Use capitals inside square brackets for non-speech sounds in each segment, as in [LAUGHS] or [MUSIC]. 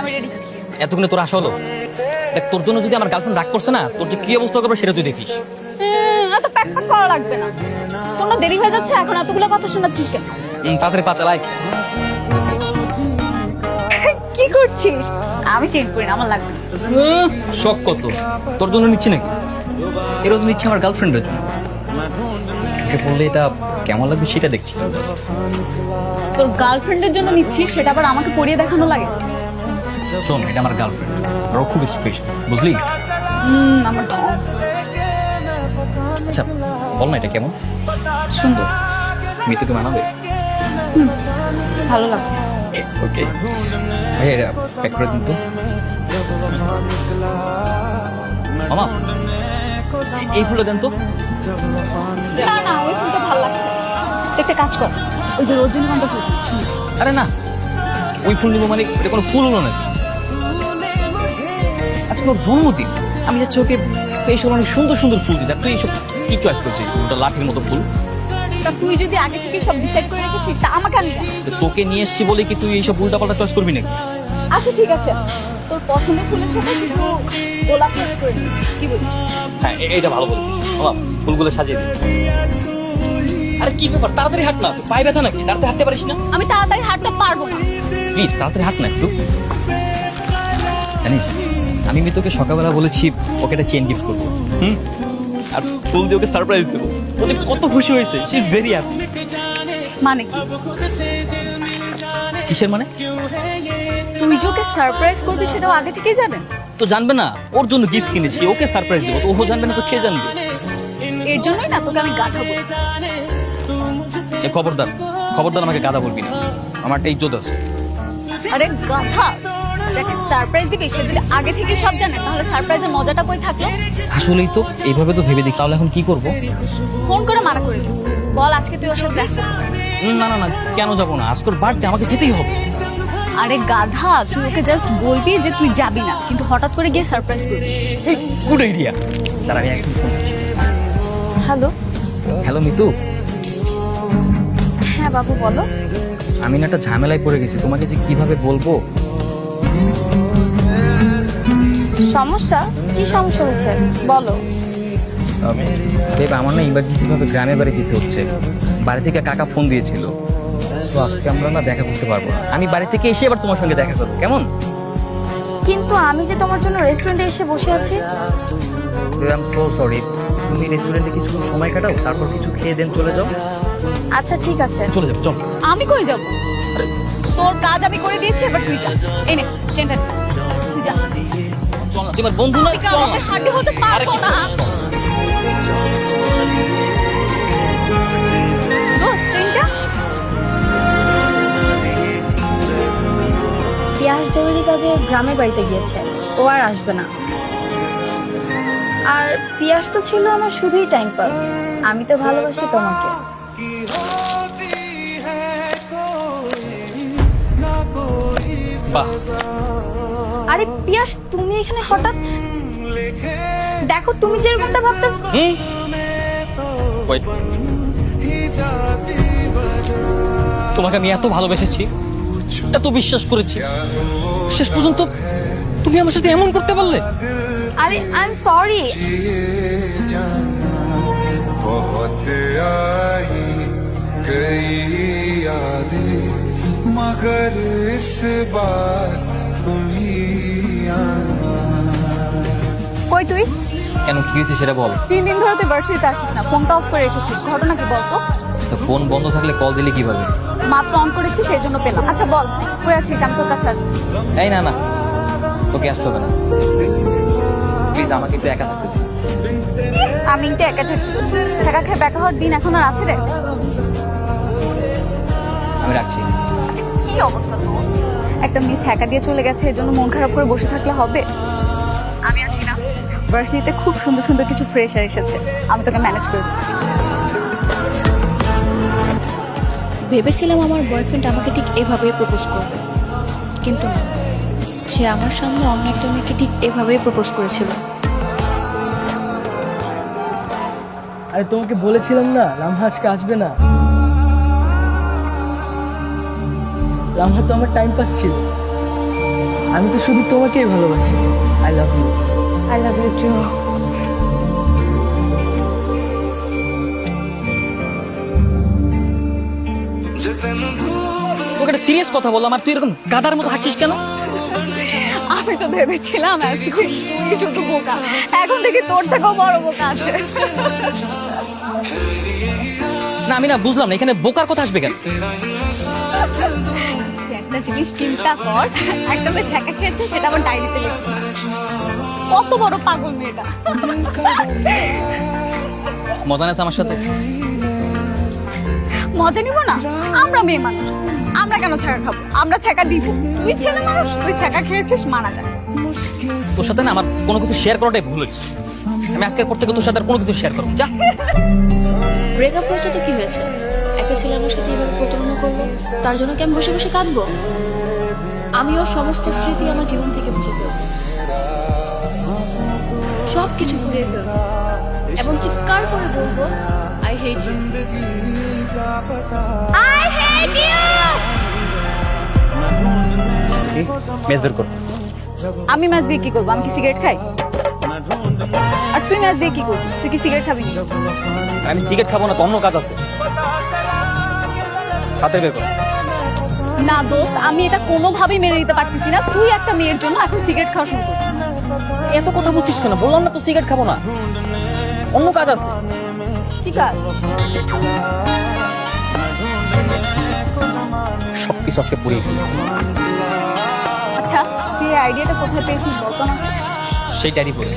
আমি রেডি এতক্ষণে তোর আসা হলো? দেখ তোর জন্য যদি আমার গার্লফ্রেন্ড রাগ করছে না তোর যে কি অবস্থা করবে সেটা তুই দেখিস। এত প্যাক প্যাক করা লাগবে না। তোর না দেরি হয়ে যাচ্ছে এখন এতগুলো কথা শোনাচ্ছিস কেন? তাড়াতাড়ি পা চালাই। [LAUGHS] কি করছিস? আমি চেঞ্জ করি না আমার লাগবে। শখ কত? তোর জন্য নিচ্ছি নাকি? এরও তো নিচ্ছি আমার গার্লফ্রেন্ডের জন্য। ওকে বললে এটা কেমন লাগবে সেটা দেখছি। তোর গার্লফ্রেন্ডের জন্য নিচ্ছিস সেটা আবার আমাকে পরিয়ে দেখানো লাগে। শোন এটা আমার গার্লফ্রেন্ড আর ও খুব স্পেশাল বুঝলি? আমার আচ্ছা বল না এটা কেমন? সুন্দর। মিতুকে মানাবে ভালো লাগবে ওকে। ভাই এটা প্যাক করে দিন তো। মামা এই- এই ফুলটা দেন তো। না না ওই ফুলটা ভালো লাগছে। একটা কাজ কর ওই যে রজনীগন্ধা ফুল আরে না ওই ফুল নিবো মানে এটা কোনো ফুল হলো নাকি আজকে ওর জন্মদিন। আমি যাচ্ছি ওকে স্পেশাল অনেক সুন্দর সুন্দর ফুল দিই তুই এইসব কি চয়েস করছিস? ওটা লাঠির মতো ফুল। তা তুই যদি আগে থেকে সব ডিসাইড করে রেখেছিস তা আমাকে আনবি। না তোকে নিয়ে এসছি বলে কি তুই এইসব উল্টা পাল্টা চয়েস করবি নাকি? আচ্ছা ঠিক আছে। তোর পছন্দের ফুলের সাথে কিছু গোলাপ মিক্স করে দিই কি বলিস? হ্যাঁ এইটা ভালো বলেছিস। মামা ফুলগুলো সাজিয়ে দিই আরে কি ব্যাপার? তাড়াতাড়ি হাঁট না। তুই পায়ে ব্যথা নাকি? তাড়াতাড়ি হাঁটতে পারিস না? আমি তাড়াতাড়ি হাঁটতে পারব না। প্লিজ তাড়াতাড়ি হাঁট না একটু। জানিস আমি তোকে সকালবেলা বলেছি ওকে একটা চেন গিফট করব? হুম? আর ফুল দিয়ে ওকে সারপ্রাইজ দেবো। ও যে কত খুশি হয়েছে। শি ইজ ভেরি হ্যাপি মানে কি? কিসের মানে? তুই যে ওকে সারপ্রাইজ করবি সেটাও আগে থেকেই জানেন? তো জানবে না। ওর জন্য গিফট কিনেছি। ওকে সারপ্রাইজ দেবো। তো ও জানবে না তো কে জানবে? এর জন্যই না তোকে আমি গাথা বলি। এ খবরদার। খবরদার আমাকে গাদা বলবি না। আমার একটা ইজ্জত আছে। আরে গাথা যাকে সারপ্রাইজ দিবি সে যদি আগে থেকে সব জানে তাহলে সারপ্রাইজের মজাটা কই থাকল? আসলেই তো এইভাবে তো ভেবে দেখি। তাহলে এখন কি করব? ফোন করে মানা করে। বল আজকে তুই ওর সাথে দেখা না না না কেন যাব না? আজকের বার্থডে আমাকে যেতেই হবে। আরে গাধা তুই ওকে জাস্ট বলবি যে তুই যাবি না কিন্তু হঠাৎ করে গিয়ে সারপ্রাইজ করবি। গুড আইডিয়া তার আমি একদম হ্যালো হ্যালো মিতু। হ্যাঁ বাবু বলো। আমি না একটা ঝামেলায় পড়ে গেছি। তোমাকে যে কীভাবে বলব? সমস্যা? কি সমস্যা হয়েছে? বলো। দেব আমার না ইমার্জেন্সি ভাবে গ্রামের বাড়ি যেতে হচ্ছে। বাড়ি থেকে কাকা ফোন দিয়েছিল। তো আজকে আমরা না দেখা করতে পারব না। আমি বাড়ি থেকে এসে এবার তোমার সঙ্গে দেখা করব। কেমন? কিন্তু আমি যে তোমার জন্য রেস্টুরেন্টে এসে বসে আছি। আই এম সো সরি তুমি রেস্টুরেন্টে কিছুক্ষণ সময় কাটাও তারপর কিছু খেয়ে দেন চলে যাও। আচ্ছা ঠিক আছে। চলে যাও চল। আমি কই যাব? তোর কাজ আমি করে দিয়েছি এবার তুই যা। এই নে চেনটা তুই যা। চল তোমার বন্ধু না চল। না আমি হাঁটি হতে পারব না। দোস্ত চেনটা পিয়াস জরুরি কাজে গ্রামের বাড়িতে গিয়েছে। ও আর আসবে না। আর পিয়াস তো ছিল আমার শুধুই টাইম পাস আমি তো ভালোবাসি তোমাকে। বাহ আরে পিয়াস তুমি এখানে হঠাৎ দেখো তুমি যেরকমটা ভাবতেছ হুম Wait. তোমাকে আমি এত ভালোবেসেছি এত বিশ্বাস করেছি শেষ পর্যন্ত তুমি আমার সাথে এমন করতে পারলে আরে আই এম সরি बहुत आई गई यादें मगर इस बार तुम ही आना কই তুই কেন কি হয়েছে সেটা বল তিন দিন ধরে তুই ভার্সিটিতে আসিস না ফোনটা অফ করে রেখেছিস ঘটনা কি বলতো তো ফোন বন্ধ থাকলে কল দিলে কিভাবে মাত্র অন করেছি সেই জন্য পেলাম আচ্ছা বল কই আছিস আমি তোর কাছে আছি এই না না তোকে আসতে হবে না প্লিজ আমাকে একটু একা থাকতে দে। আমি একটু একা থাকি ছেঁকা খেয়ে বেকা হওয়ার দিন এখন আর আছে রে আমি রাখছি আচ্ছা কি অবস্থা দোস্ত একটা মেয়ে ছ্যাঁকা দিয়ে চলে গেছে এর জন্য মন খারাপ করে বসে থাকলে হবে? আমি আছি না। ভার্সিটিতে খুব সুন্দর সুন্দর কিছু ফ্রেশার এসেছে। আমি তোকে ম্যানেজ করে ভেবেছিলাম আমার বয়ফ্রেন্ড আমাকে ঠিক এভাবেই প্রপোজ করবে। কিন্তু না। সে আমার সামনে অন্য একটা মেয়েকে ঠিক এভাবেই প্রপোজ করেছিল। আরে তোমাকে বলেছিলাম না লামহা আজকে আসবে না। লামহা তো আমার টাইম পাস ছিল। আমি তো শুধু তোমাকেই ভালোবাসি। I love you I love you too তোকে একটা সিরিয়াস কথা বললাম আর তুই এরকম গাদার মতো হাসিস কেন? আমি তো ভেবেছিলাম এতদিন তুই শুধু বোকা। এখন দেখি তোর থেকেও বড় বোকা আছে। না আমি না বুঝলাম না এখানে বোকার কথা আসবে কেন? একটা জিনিস চিন্তা কর। একটা মেয়ে ছ্যাঁকা খেয়েছে সেটা আমার ডায়েরিতে লিখছে কত বড় পাগল মেয়েটা। মজা নেই আমার সাথে? মজা নিব না? আমরা মেয়ে মানুষ। আমরা কেন ছ্যাঁকা খাব? আমরা ছ্যাঁকা দিব। তুই ছেলে মানুষ তুই ছ্যাঁকা খেয়েছিস মানা যায়। তোর সাথে না আমার কোনো কিছু শেয়ার করাটাই ভুল হয়েছে। আমি আজকের পর থেকে তোর সাথে আর কোনো কিছু শেয়ার করব না। যা। ব্রেকআপ হয়েছে তো কি হয়েছে? একটা ছেলে আমার সাথে এভাবে প্রতারণা করল তার জন্য কি আমি বসে বসে কাঁদবো? আমি ওর সমস্ত স্মৃতি আমার জীবন থেকে মুছে ফেলব। সব কিছু ঘুরিয়ে ফেলব। এবং চিৎকার করে বলব I hate you I hate you mace বের কর। আমি মাছ দিয়ে কি করব? আমি কি সিগারেট খাই? আর তুই ম্যাচ দিয়ে কি করবি? তুই কি সিগারেট খাবি? না আমি সিগারেট খাব না তো অন্য কাজ আছে। হাতে বের কর। না দোস্ত আমি এটা কোনোভাবেই মেনে নিতে পারতেছি না। তুই একটা মেয়ের জন্য এখন সিগারেট খাওয়া শুরু করবি এত কথা বলছিস কেন? বললাম না তো সিগারেট খাব না। অন্য কাজ আছে। ঠিক আছে সব কিছু আজকে পুড়িয়ে ফেলি। আচ্ছা তুই এই আইডিয়াটা কোথায় পেয়েছিস বলতো আমাকে। সেই ডায়েরি পড়ে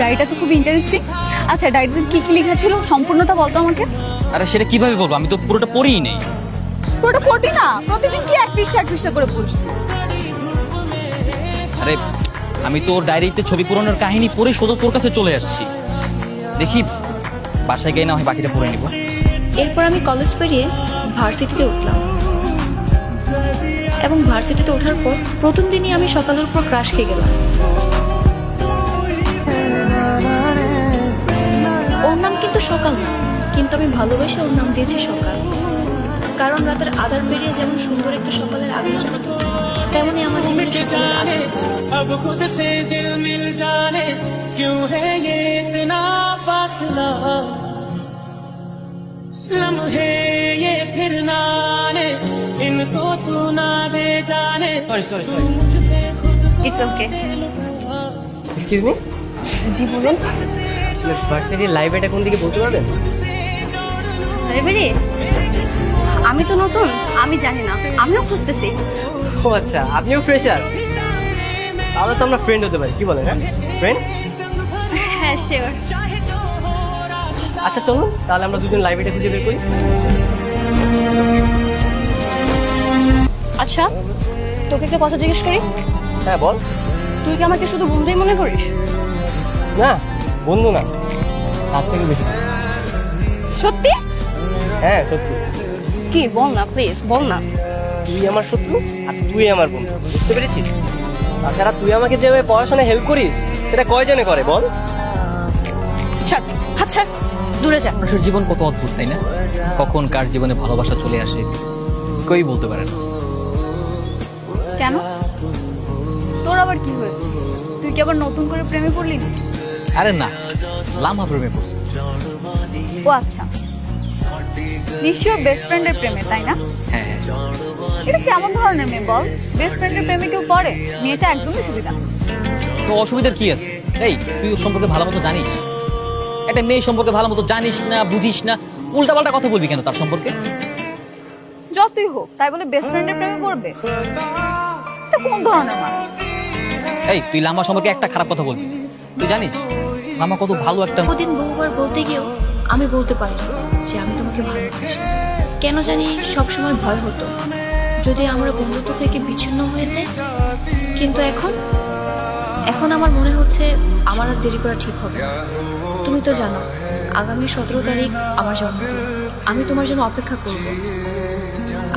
ডায়েরিটা তো খুব ইন্টারেস্টিং আচ্ছা ডায়েরিতে কি কি লেখা ছিল? সম্পূর্ণটা বলতো আমাকে? আরে সেটা কীভাবে বলব? আমি তো পুরোটা পড়িই নেই। পুরোটা পড়ি না? প্রতিদিন কি এক পৃষ্ঠা এক পৃষ্ঠা করে পড়িস আরে আমি তো ওর ডায়েরিতে ছবি পূরণের কাহিনী পড়ে সোজা তোর কাছে চলে আসছি। দেখি বাসায় গিয়ে না হয় বাকিটা পড়ে নিব। এরপর আমি কলেজ পেরিয়ে ভার্সিটিতে উঠলাম। এবং ভার্সিটিতে ওঠার পর প্রথম দিনই আমি সকালের উপর ক্রাশ খেয়ে গেলাম। কিন্তু সকাল না কিন্তু আমি ভালোবেসে ওর নাম দিয়েছি সকাল কারণ রাতের আধার পেরিয়ে যেমন সুন্দর একটা সকালের আগমন হতো তেমনই আমার জীবনে সকালের আগমন হয়েছে। अब खुद से दिल मिल जाने क्यों है ये इतना फासला लम्हे ये फिर ना आने इनको तू ना दे जाने সরি সরি সরি मुझ पे खुद ইটস ওকে এক্সকিউজ বলুন আসলে ভার্সিটির লাইব্রেরিটা কোন দিকে বলতে পারবেন? লাইব্রেরি? আমি তো নতুন আমি জানি না আমিও খুঁজতেছি। ও আচ্ছা আপনিও ফ্রেশার তাহলে তো আমরা ফ্রেন্ড হতে পারি কি বলেন হ্যাঁ? ফ্রেন্ড হ্যাঁ শিওর আচ্ছা চলুন তাহলে আমরা দুজন লাইব্রেরিটা খুঁজে বের করি। আচ্ছা তোকে একটা কথা জিজ্ঞেস করি? হ্যাঁ বল। তুই কি আমাকে শুধু বন্ধুই মনে করিস? না। বন্ধু না তার থেকে বেশি। সত্যি? হ্যাঁ সত্যি। কি বল না প্লিজ বল না। তুই আমার শত্রু আর তুই আমার বন্ধু বুঝতে পেরেছিস? তাছাড়া তুই আমাকে যেভাবে পড়াশোনায় হেল্প করিস সেটা কয়জনে করে বল? ছাড় হাত ছাড় দূরে যা। মানুষের জীবন কত অদ্ভুত তাই না? কখন কার জীবনে ভালোবাসা চলে আসে কেউই বলতে পারে না। কেন? তোর আবার কি হয়েছে? তুই কি আবার নতুন করে প্রেমে পড়লি? আরে না লামা প্রেমে পড়ছে। ও আচ্ছা। নিশ্চয় বেস্ট ফ্রেন্ডের প্রেমে তাই না? হ্যাঁ হ্যাঁ। এটা কেমন ধরনের মেয়ে বল? বেস্ট ফ্রেন্ডের প্রেমে কেউ পড়ে? মেয়েটা একদমই সুবিধা। তো অসুবিধার কি আছে? এই তুই ওর সম্পর্কে ভালো মতো জানিস? একটা মেয়ে সম্পর্কে ভালো মতো জানিস না বুঝিস না উল্টাপাল্টা কথা বলবি কেন তার সম্পর্কে? যতই হোক তাই বলে বেস্ট ফ্রেন্ডের প্রেমে পড়বে? এটা কোন ধরনের মানুষ এই তুই লামা সম্পর্কে একটা খারাপ কথা বলবি। তুই জানিস লামা কত ভালো একটা বহুদিন বহুবার বলতে গিয়েও আমি বলতে পারলাম যে আমি তোমাকে ভালোবাসি। কেন জানি সবসময় ভয় হতো। যদি আমরা বন্ধুত্ব থেকে বিচ্ছিন্ন হয়ে যাই, কিন্তু এখন এখন আমার মনে হচ্ছে আমার আর দেরি করা ঠিক হবে তুমি তো জানো, আগামী সতেরো তারিখ আমার জন্মদিন। আমি তোমার জন্য অপেক্ষা করব।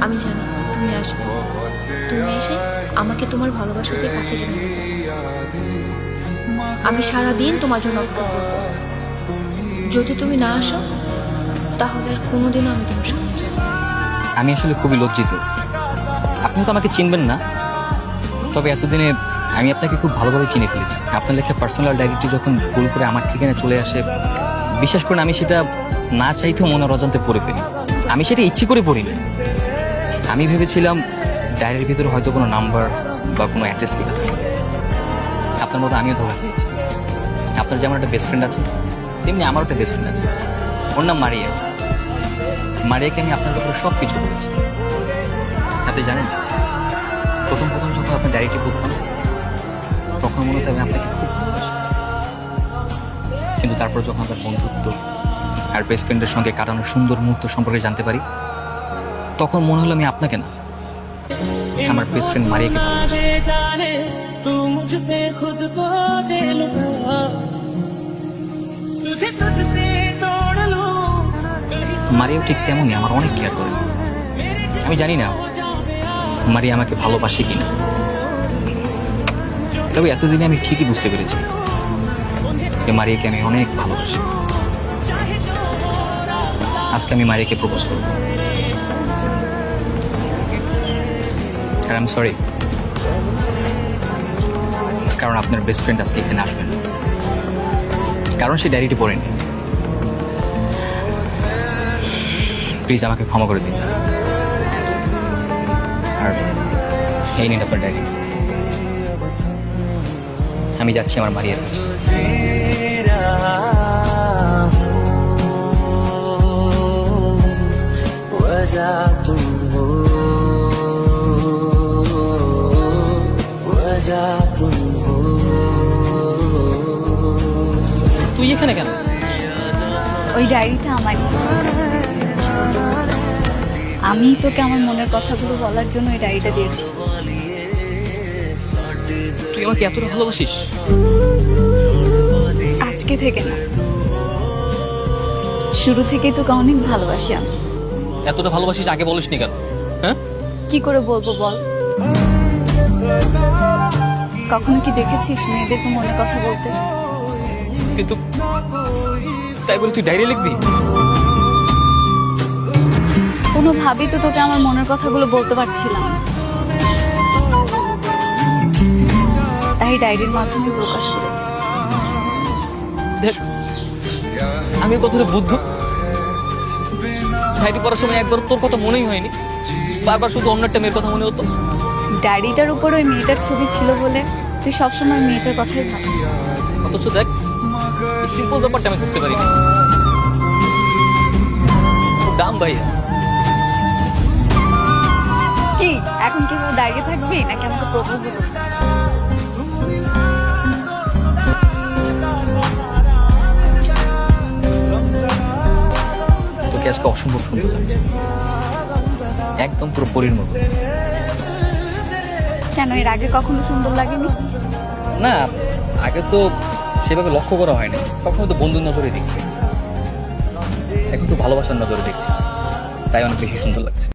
আমি জানি তুমি আসবে। তুমি এসে আমাকে তোমার ভালোবাসাতে কাছে জেনে দেবে। আমি সারা দিন তোমার জন্য অপেক্ষা করব। যদি তুমি না আসো, তাহলে আর কোনোদিনও আমি তোমার না। আমি আসলে খুবই লজ্জিত। আপনি তো আমাকে চিনবেন না। তবে এতদিনে আমি আপনাকে খুব ভালোভাবে চিনে ফেলেছি। আপনার লেখা পার্সোনাল ডায়েরিটি যখন ভুল করে আমার ঠিকানা চলে আসে, বিশ্বাস করুন, আমি সেটা না চাইতেও মনের অজান্তে পড়ে ফেলি। আমি সেটা ইচ্ছে করে পড়িনি। আমি ভেবেছিলাম ডায়েরির ভিতরে হয়তো কোনো নাম্বার বা কোনো অ্যাড্রেস লেখা আপনার মতো আমিও ধোকা পেয়েছি আপনার যেমন একটা বেস্ট ফ্রেন্ড আছে, তেমনি আমারও একটা বেস্ট ফ্রেন্ড আছে। ওর নাম মারিয়া। মারিয়াকে আমি আপনার উপরে সব কিছু বলেছি। আপনি জানেন, প্রথম প্রথম যখন আপনার ডায়েরিটি পড়তাম তখন মনে হতো আমি আপনাকে খুব ভালোবাসি। কিন্তু তারপর যখন আপনার বন্ধুত্ব আর বেস্ট ফ্রেন্ডের সঙ্গে কাটানোর সুন্দর মুহূর্ত সম্পর্কে জানতে পারি, তখন মনে হলো আমি আপনাকে না, আমার বেস্ট ফ্রেন্ড মারিয়াকে ভালোবাসি। तू मुझ पे खुद को दे लुटा तुझे तुझसे तोड़ लूं कहीं মারিয়াও ঠিক তেমনই আমার অনেক কেয়ার করে আমি জানি না মারিয়া আমাকে ভালোবাসে কিনা তবে এতদিনে আমি ঠিকই বুঝতে পেরেছি যে মারিয়াকে আমি অনেক ভালোবাসি আজকে আমি মারিয়াকে প্রপোজ করব আর আই সরি কারণ আপনার বেস্ট ফ্রেন্ড আজকে এখানে আসবেন। কারণ সে ডায়েরিটি পড়েনি। প্লিজ আমাকে ক্ষমা করে দিন। আর এই নিন আপনার ডায়েরি আমি যাচ্ছি আমার মারিয়ার কাছে। তুই এখানে কেন? ওই ডায়েরিটা আমারই আমি তোকে আমার মনের কথাগুলো বলার জন্য ওই ডায়েরিটা দিয়েছি। তুই আমাকে এতটা ভালোবাসিস? আজকে থেকে না। শুরু থেকেই তোকে অনেক ভালোবাসি আমি। এতটা ভালোবাসিস আগে বলিসনি কেন? হ্যাঁ? কি করে বলব বল? কখনো কি দেখেছিস মেয়েদেরকে মনের কথা বলতে? কিন্তু তাই বলে তুই ডায়েরি লিখবি? কোনোভাবেই তো তোকে আমার মনের কথাগুলো বলতে পারছিলাম। তাই ডায়েরির মাধ্যমে প্রকাশ করেছি। দেখ আমি কতটা বুদ্ধ। ডায়েরি পড়ার সময় একবার তোর কথা মনেই হয়নি। বারবার শুধু অন্য একটা মেয়ের কথা মনে হতো। ডায়েরিটার উপর ওই মেয়েটার ছবি ছিল বলে তুই সবসময় মেয়েটার কথাই ভাব অথচ দেখ এই সিম্পল ব্যাপারটা আমি করতে পারিনি। খুব দাম ভাই কি এখন কি দাঁড়িয়ে থাকবি? নাকি আমাকে প্রপোজ করবি তোকে আজকে অসম্ভব সুন্দর লাগছে। একদম পুরো পরীর মতো। কেন এর আগে কখনো সুন্দর লাগেনি? না আগে তো সেভাবে লক্ষ্য করা হয়নি। কখনো তো বন্ধুর নজরে দেখছে। এখন তো ভালোবাসার নজরে দেখছি। তাই অনেক বেশি সুন্দর লাগছে।